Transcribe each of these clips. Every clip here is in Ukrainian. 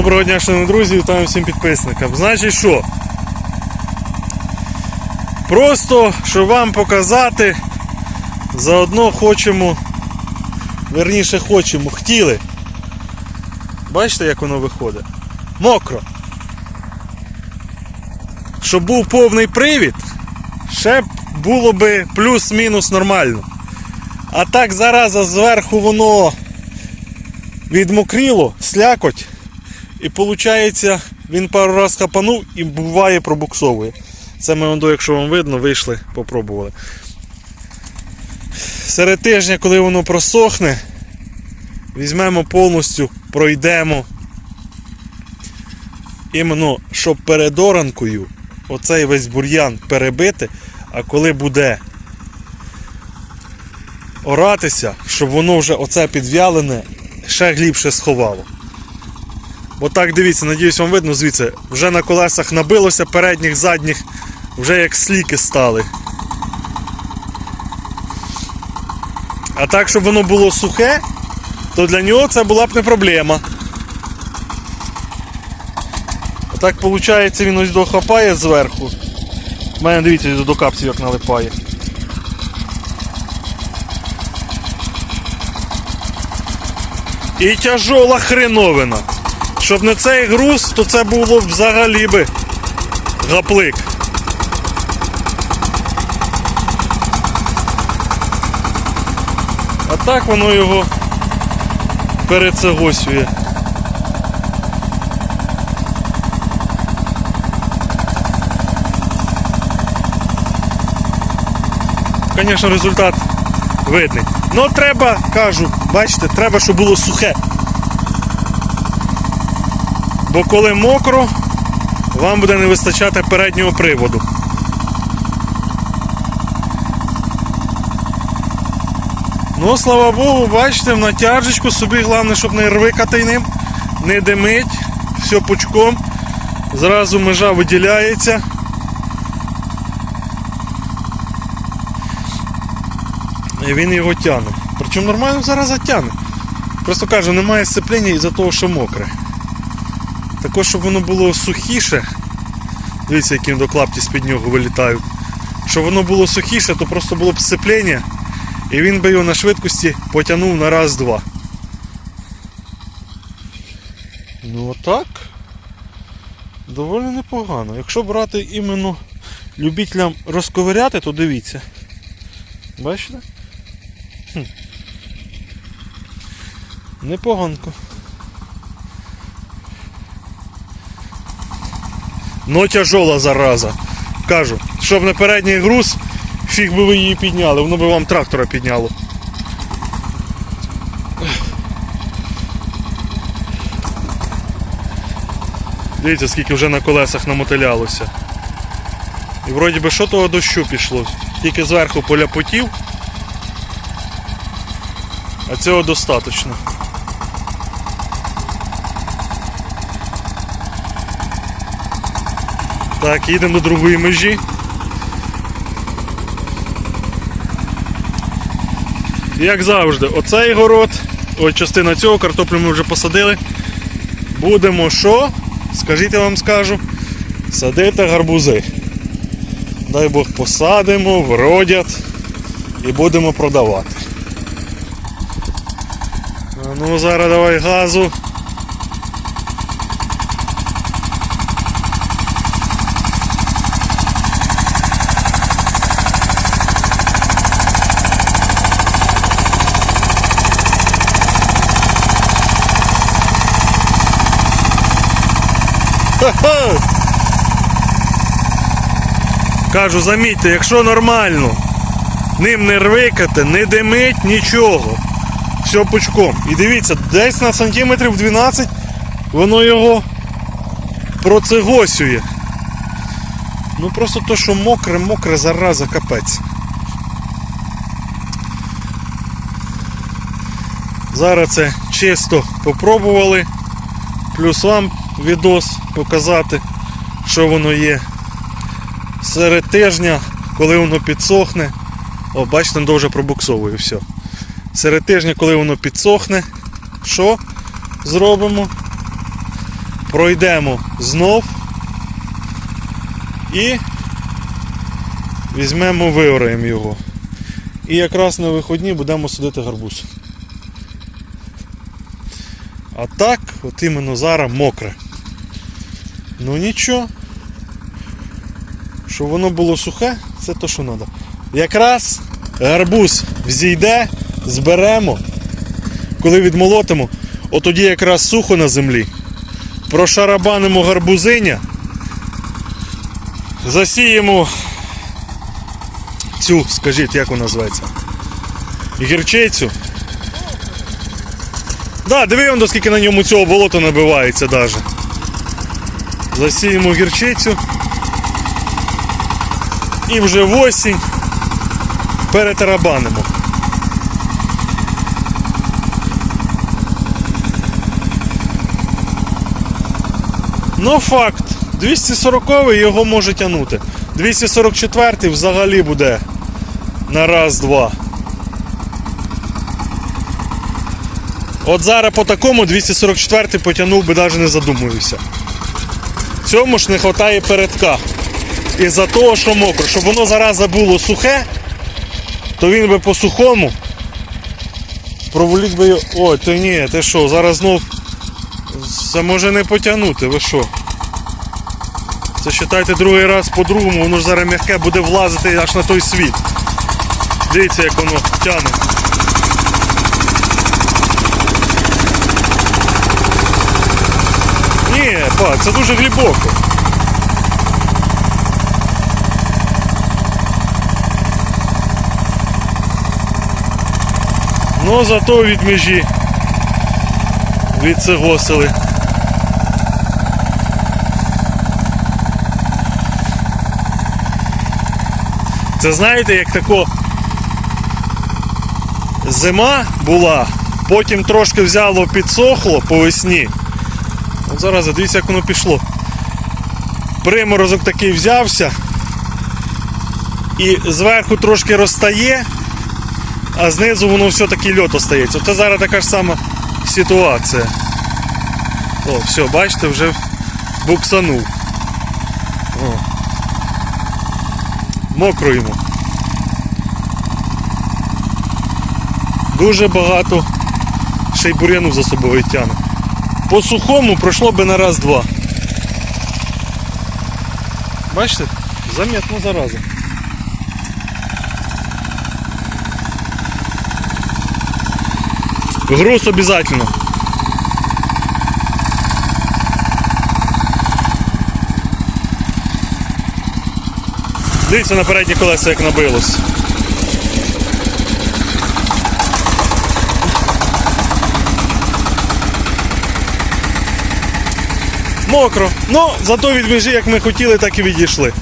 Доброго дня, шановні друзі, вітаю всім підписникам. Значить що? Просто, щоб вам показати, заодно хочемо, верніше хочемо, хотіли. Бачите, як воно виходить? Мокро. Щоб був повний привід, ще було би плюс-мінус нормально. А так зараза зверху воно відмокріло, слякоть. І виходить, він пару раз хапанув і буває пробуксовує. Це ми, ондо, якщо вам видно, вийшли, попробували. Серед тижня, коли воно просохне, візьмемо повністю, пройдемо. Іменно, щоб перед оранкою оцей весь бур'ян перебити, а коли буде оратися, щоб воно вже оце підвялене ще глибше сховало. Бо так дивіться, надіюсь, вам видно звідси, вже на колесах набилося передніх, задніх, вже як сліки стали. А так, щоб воно було сухе, то для нього це була б не проблема. А так виходить, він ось дохапає зверху. У мене дивіться, до капців як налипає. І тяжола хреновина. Щоб не цей груз, то це було б взагалі би гаплик. А так воно його перецегосює. Звісно, результат видний. Ну треба, кажу, бачите, треба, щоб було сухе. Бо коли мокро, вам буде не вистачати переднього приводу. Ну, слава Богу, бачите, в натяжечку собі головне, щоб не рвикати ним, не димить, все пучком. Зразу межа виділяється. І він його тягне. Причому нормально зараз затягне. Просто кажу, немає сцеплення із-за того, що мокре. Також, щоб воно було сухіше. Дивіться, які до клапті з-під нього вилітають. Щоб воно було сухіше, то просто було б сцеплення. І він би його на швидкості потягнув на раз-два. Ну отак. Доволі непогано. Якщо брати іменно любителям розковиряти, то дивіться. Бачите? Хм. Непоганко. Но тяжола зараза. Кажу, щоб не передній груз, фіг би ви її підняли, воно би вам трактора підняло. Дивіться, скільки вже на колесах намотилялося. І вроді би що того дощу пішло. Тільки зверху поляпотів, а цього достатньо. Так, їдемо до другої межі. Як завжди, оцей город, ось частина цього, картоплю ми вже посадили. Будемо що? Скажіть, я вам скажу, садити гарбузи. Дай Бог посадимо, вродять і будемо продавати. Ну зараз давай газу. Кажу, замітьте, якщо нормально, ним не рвикати, не димить нічого. Все пучком. І дивіться, десь на сантиметрів 12 воно його процегосює. Ну просто то, що мокре, мокре, зараза, капець. Зараз це чисто попробували. Плюс вам відос показати, що воно є. Серед тижня, коли воно підсохне, о, бачите, вже пробуксовує все. Серед тижня, коли воно підсохне, що зробимо? пройдемо знов і візьмемо, виораємо його. І якраз на виходні будемо садити гарбуз. А так, от іменно зараз мокре. Ну нічого. Щоб воно було сухе, це то, що треба. Якраз гарбуз взійде, зберемо, коли відмолотимо, от тоді якраз сухо на землі. Прошарабанимо гарбузиня, засіємо цю, скажіть, як вона називається? Гірчицю. Да, диви скільки на ньому цього болота набивається даже. Засіємо гірчицю. І вже в осінь перетарабанимо. Ну факт, 240 його може тягнути. 244 взагалі буде на раз-два. От зараз по такому 244 потягнув би навіть не задумуюся. Цьому ж не вистачає передка. Із-за того, що мокро, щоб воно зараза було сухе, то він би по сухому проволік би його. Ой, то ні, ти що, зараз знов це може не потягнути, ви що? Це вважайте другий раз по-другому, воно ж зараз м'яке буде влазити аж на той світ. Дивіться, як воно тягне. Ні, па, це дуже глибоко. Ну зато від межі відсигосили. Це знаєте, як тако зима була, потім трошки взяло підсохло по весні. Зараз дивіться, як воно пішло. Приморозок такий взявся і зверху трошки розтає, а знизу воно все-таки льот остається. Це зараз така ж сама ситуація. О, все, бачите, вже буксанув. О. Мокро йому. Дуже багато ще й бур'яну за собою тягне. По сухому пройшло би на раз-два. Бачите? Замітно зараза. Груз обязательно. Дивіться на передні колеса, як набилось. Мокро. Ну, зато від межі, як ми хотіли, так і відійшли.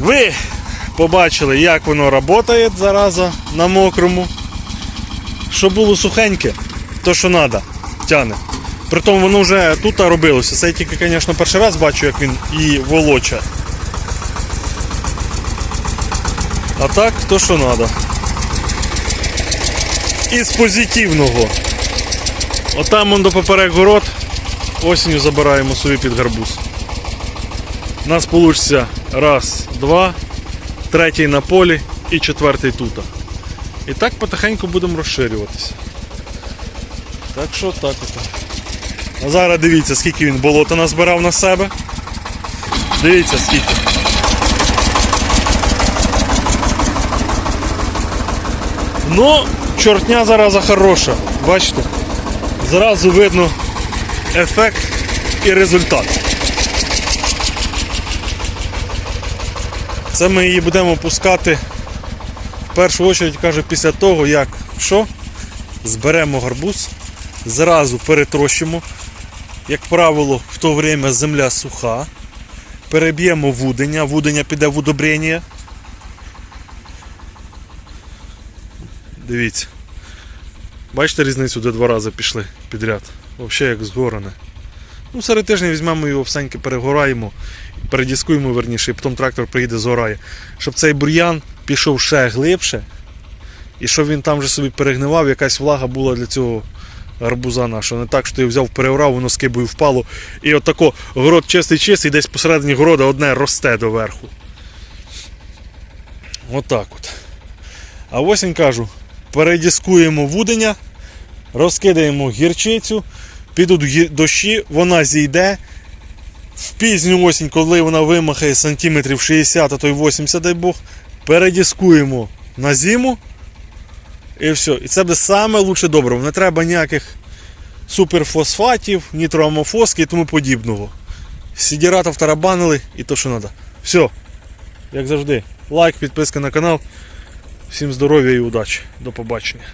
Ви побачили, як воно працює зараза на мокрому. Щоб було сухеньке, то що треба, тяне. Притом воно вже тут робилося. Це я тільки, звісно, перший раз бачу, як він і волоче. А так, то що треба. Із позитивного. Отам он до поперек город. Осінню забираємо собі під гарбуз. У нас вийде раз, два, третій на полі і четвертий тут. І так потихеньку будемо розширюватися. Так що так от. Зараз дивіться, скільки він болота назбирав на себе. Дивіться скільки. Ну, чортня зараза хороша. Бачите? Зразу видно ефект і результат. Це ми її будемо пускати в першу чергу, каже, після того, як що? Зберемо гарбуз, зразу перетрощимо. Як правило, в то время земля суха. Переб'ємо вудення, вудення піде в удобрення. Дивіться. Бачите різницю, де два рази пішли підряд. Взагалі як згорене. Ну, серед тижня візьмемо його всеньки, перегораємо, передіскуємо верніше, і потім трактор приїде, згорає. Щоб цей бур'ян пішов ще глибше, і щоб він там вже собі перегнивав, якась влага була для цього гарбуза нашого. Не так, що ти взяв, переврав, воно з кибою впало. І отако город чистий чистий, десь посередині города одне росте доверху. Отак от. А осінь кажу, передіскуємо вудення, розкидаємо гірчицю, підуть дощі, вона зійде. В пізню осінь, коли вона вимахає сантиметрів 60, а то й 80, дай Бог, передіскуємо на зиму. І все. І це буде саме лучше добриво. Не треба ніяких суперфосфатів, нітроамофоски і тому подібного. Сідірата втарабанили і то, що треба. Все. Як завжди, лайк, підписка на канал. Всім здоров'я і удачі. До побачення.